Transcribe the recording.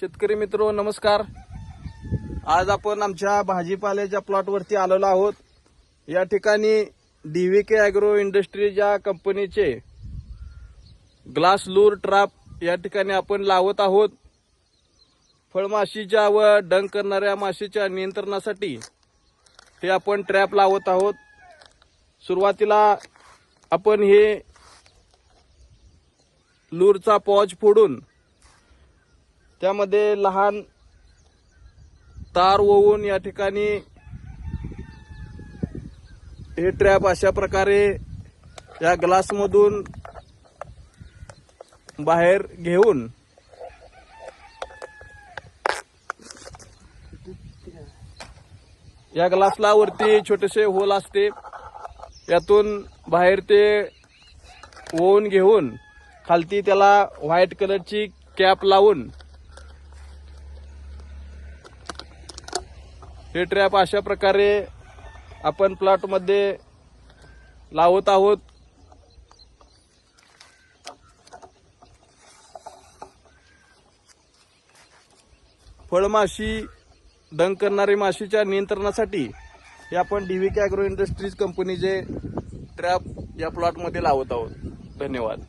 शेतकरी मित्र नमस्कार. आज आपण आमच्या भाजीपाल्याच्या प्लॉटवरती आलेलो आहोत. या ठिकाणी डीव्हीके अॅग्रो ॲग्रो इंडस्ट्रीच्या कंपनीचे ग्लास लूर ट्राप या ठिकाणी आपण लावत आहोत. फळमाशीच्या व डंक करणाऱ्या माशीच्या नियंत्रणासाठी हे आपण ट्रॅप लावत आहोत. सुरुवातीला आपण हे लूरचा पॉज फोडून त्यामध्ये लहान तार ओवून या ठिकाणी हे ट्रॅप अशा प्रकारे या ग्लासमधून बाहेर घेऊन या ग्लासला वरती छोटेसे होल असते. यातून बाहेर ते ओवून घेऊन खालती त्याला व्हाईट कलरची कॅप लावून हे ट्रॅप अशा प्रकारे आपण प्लॉटमध्ये लावत आहोत. फळमाशी डंक करणारी माशीच्या नियंत्रणासाठी हे आपण डीव्हीके अॅग्रो इंडस्ट्रीज कंपनीचे ट्रॅप या प्लॉटमध्ये लावत आहोत. धन्यवाद.